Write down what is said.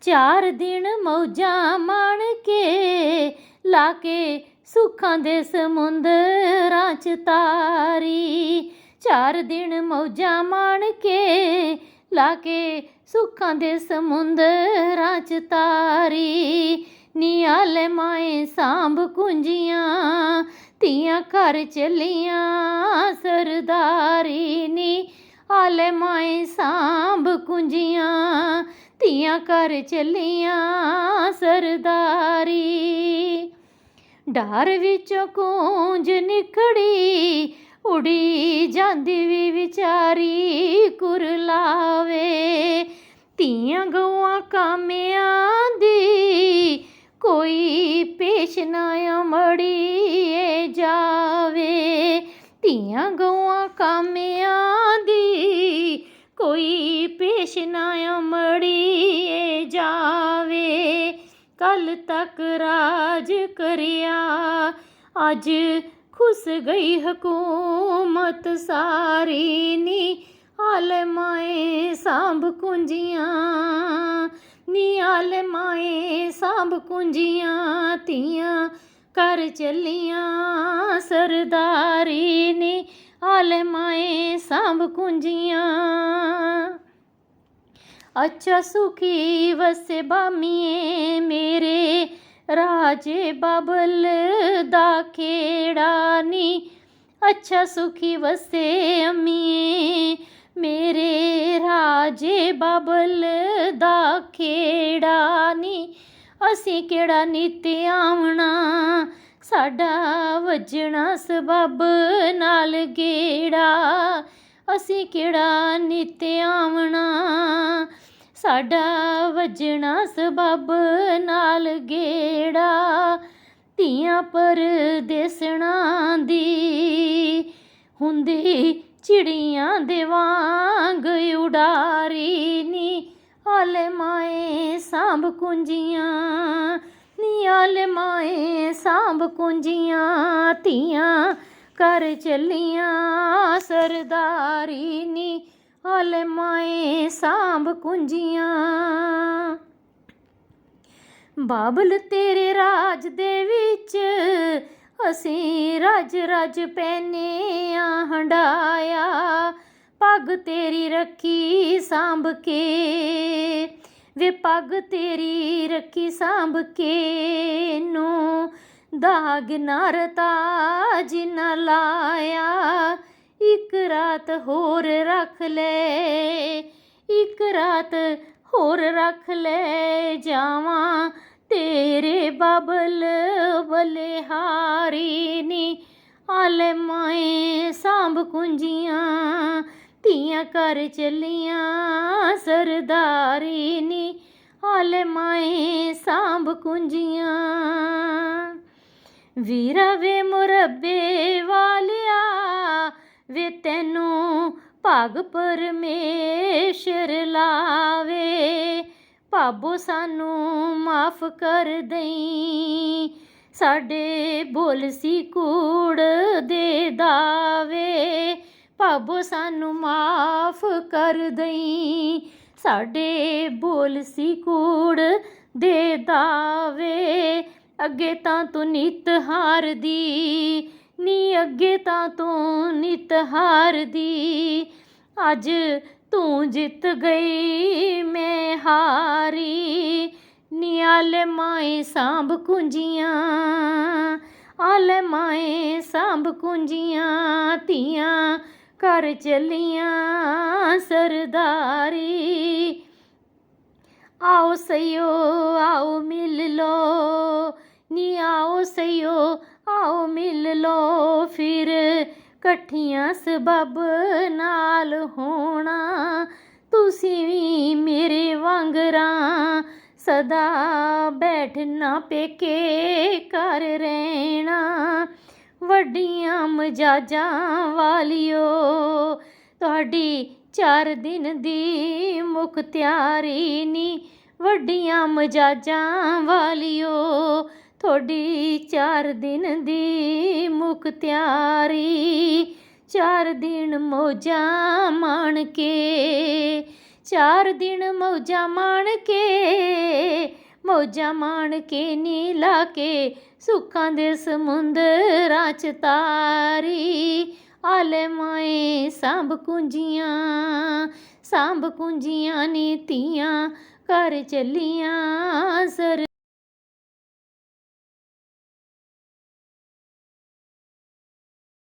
ਚਾਰ ਦਿਨ ਮੌਜਾਂ ਮਾਣ ਕੇ ਲਾ ਕੇ ਸੁੱਖਾਂ ਦੇ ਸਮੁੰਦਰਾਂ ਚ ਤਾਰੀ। ਚਾਰ ਦਿਨ ਮੌਜਾਂ ਮਾਣ ਕੇ ਲਾ ਕੇ ਸੁੱਖਾਂ ਦੇ ਸਮੁੰਦਰਾਂ ਚ ਤਾਰੀ। ਨੀ ਮਾਏ ਸਾਂਭ ਕੁੰਜੀਆਂ, ਧੀਆਂ ਘਰ ਚੱਲੀਆਂ ਸਰਦਾਰੀ। ਨੀ ਆਲੇ ਮਾਏ ਸਾਂਭ ਕੁੰਜੀਆਂ ਧੀਆਂ ਘਰ ਚੱਲੀਆਂ ਸਰਦਾਰੀ। ਡਾਰ ਵਿੱਚੋਂ ਕੂੰਜ ਨਿਕੜੀ ਉੜੀ ਜਾਂਦੀ ਵੀ ਵਿਚਾਰੀ ਕੁਰਲਾਵੇ ਧੀਆਂ ਗਊਆਂ ਕਾਮਿਆਂ ਦੀ ਕੋਈ ਪੇਸ਼ ਨਾ ਅਮੜੀਏ ਜਾਵੇ। ਧੀਆਂ ਗਊਆਂ ਕਾਮਿਆਂ ਦੀ ਕੋਈ ਪੇਸ਼ ਨਾ ਅਮੜੀਏ ਕੱਲ ਤੱਕ ਰਾਜ ਕਰਿਆ। ਅੱਜ ਖੁਸ ਗਈ ਹਕੂਮਤ ਸਾਰੀ ਨੀ। ਆਲੇ ਮਾਏ ਸਾਂਭ ਕੁੰਜੀਆਂ, ਨੀ ਆਲੇ ਮਾਏ ਸਾਂਭ ਕੁੰਜੀਆਂ ਤੀਆਂ ਕਰ ਚੱਲੀਆਂ ਸਰਦਾਰੀ ਨੀ ਆਲੇ ਮਾਏ ਸਾਂਭ ਕੁੰਜੀਆਂ। ਅੱਛਾ ਸੁਖੀ ਵਸੇ ਬਾਮੀਏ ਮੇਰੇ ਰਾਜੇ ਬਬਲ ਦਾ ਖੇੜਾ ਨੀ। ਅੱਛਾ ਸੁਖੀ ਵਸੇ ਅਮੀਏ ਮੇਰੇ ਰਾਜੇ ਬਬਲ ਦਾ ਖੇੜਾ ਨੀ। ਅਸੀਂ ਕਿਹੜਾ ਨਿਤ ਆਵਣਾ, ਸਾਡਾ ਵੱਜਣਾ ਸਬਬ ਨਾਲ ਗੇੜਾ। ਅਸੀਂ ਕਿਹੜਾ ਨਿਤ ਆਵਣਾ ਸਾਡਾ ਵੱਜਣਾ ਸਬਬ ਨਾਲ ਗੇੜਾ, ਧੀਆਂ ਪਰਦੇਸਣਾ ਦੀ ਹੁੰਦੀ, ਚਿੜੀਆਂ ਦੇ ਵਾਂਗ ਉਡਾਰੀ ਨੀ ਆਲੇ ਮਾਏ ਸਾਂਭ ਕੁੰਜੀਆਂ, ਨੀ ਆਲੇ ਮਾਏ ਸਾਂਭ ਕੁੰਜੀਆਂ, ਧੀਆਂ ਕਰ ਚੱਲੀਆਂ ਸਰਦਾਰੀ ਨੀ ਆਲੇ ਮਾਏ ਸਾਂਭ ਕੁੰਜੀਆਂ। ਬਾਬਲ ਤੇਰੇ ਰਾਜ ਦੇ ਵਿੱਚ ਅਸੀਂ ਰਜ ਰਜ ਪੈਨੇ ਆ ਹੰਡਾਇਆ। ਪੱਗ ਤੇਰੀ ਰੱਖੀ ਸਾਂਭ ਕੇ, ਵੇ ਪੱਗ ਤੇਰੀ ਰੱਖੀ ਸਾਂਭ ਕੇ, ਨੂੰ ਦਾਗ ਨਰਤਾ ਜਿਨ ਲਾਇਆ। ਇੱਕ ਰਾਤ ਹੋਰ ਰੱਖ ਲੈ, ਇੱਕ ਰਾਤ ਹੋਰ ਰੱਖ ਲੈ, ਜਾਵਾਂ ਤੇਰੇ ਬਬਲ ਬਲਿਹਾਰੀ ਨੀ। ਆਲੇ ਮਾਏ ਸਾਂਭ ਕੁੰਜੀਆਂ, ਧੀਆਂ ਕਰ ਚੱਲੀਆਂ, ਸਰਦਾਰੀ ਨੀ। ਆਲੇ ਮਾਏ ਸਾਂਭ ਕੁੰਜੀਆਂ, ਵੀਰਾ ਵੇ ਮੁਰੱਬੇ ਵੇ ਤੈਨੂੰ ਭਾਗ ਪਰਮੇਸ਼ਰ ਲਾਵੇ। ਭਾਬੋ, ਸਾਨੂੰ ਮਾਫ ਕਰ ਦਈ। ਸਾਡੇ ਬੋਲ ਸੀ ਕੂੜ ਦੇ ਦਾਵੇ। ਭਾਬੋ, ਸਾਨੂੰ ਮਾਫ ਕਰ ਦਈ। ਸਾਡੇ ਬੋਲ ਸੀ ਕੂੜ ਦੇ ਦਾਵੇ। ਅੱਗੇ ਤਾਂ ਤੂੰ ਨਿਤ ਹਾਰਦੀ। ਨੀ ਅੱਗੇ ਤਾਂ ਤੂੰ ਨਿਤ ਹਾਰਦੀ। ਅੱਜ ਤੂੰ ਜਿੱਤ ਗਈ ਮੈਂ ਹਾਰੀ। ਨੀ ਆਲੇ ਮਾਏ ਸਾਂਭ ਕੁੰਜੀਆਂ, ਆਲੇ ਮਾਏ ਸਾਂਭ ਕੁੰਜੀਆਂ, ਧੀਆਂ ਕਰ ਚੱਲੀਆਂ ਸਰਦਾਰੀ। ਆਓ ਸਈਓ, ਆਓ ਮਿਲ ਲੋ ਨੀ ਆਓ ਸਈਓ ਆਓ ਮਿਲ ਲੋ ਫਿਰ। ਇਕੱਠੀਆਂ ਸਬਬ ਨਾਲ ਹੋਣਾ। ਤੁਸੀਂ ਵੀ ਮੇਰੇ ਵਾਂਗਰਾਂ ਸਦਾ ਬੈਠਣਾ ਪੇਕੇ ਕਰ ਰਹਿਣਾ। ਵੱਡੀਆਂ ਮਜਾਜਾਂ ਵਾਲਿਓ, ਤੁਹਾਡੀ ਚਾਰ ਦਿਨ ਦੀ ਮੁਖ ਤਿਆਰੀ ਨੀ। ਵੱਡੀਆਂ ਮਜਾਜਾਂ ਵਾਲਿਓ ਤੁਹਾਡੀ ਚਾਰ ਦਿਨ ਦੀ ਮੁਖਤਿਆਰੀ ਚਾਰ ਦਿਨ ਮੌਜਾਂ ਮਾਣ ਕੇ, ਚਾਰ ਦਿਨ ਮੌਜਾਂ ਮਾਣ ਕੇ, ਮੌਜਾਂ ਮਾਣ ਕੇ ਨੀ ਲਾ ਕੇ, ਸੁੱਖਾਂ ਦੇ ਸਮੁੰਦਰਾਂ ਚ ਤਾਰੀ। ਆਲੇ ਮਾਏ ਸੰਭ ਕੁੰਜੀਆਂ ਸੰਭ ਕੁੰਜੀਆਂ ਨੀ ਧੀਆਂ, ਘਰ ਚੱਲੀਆਂ ਸਰ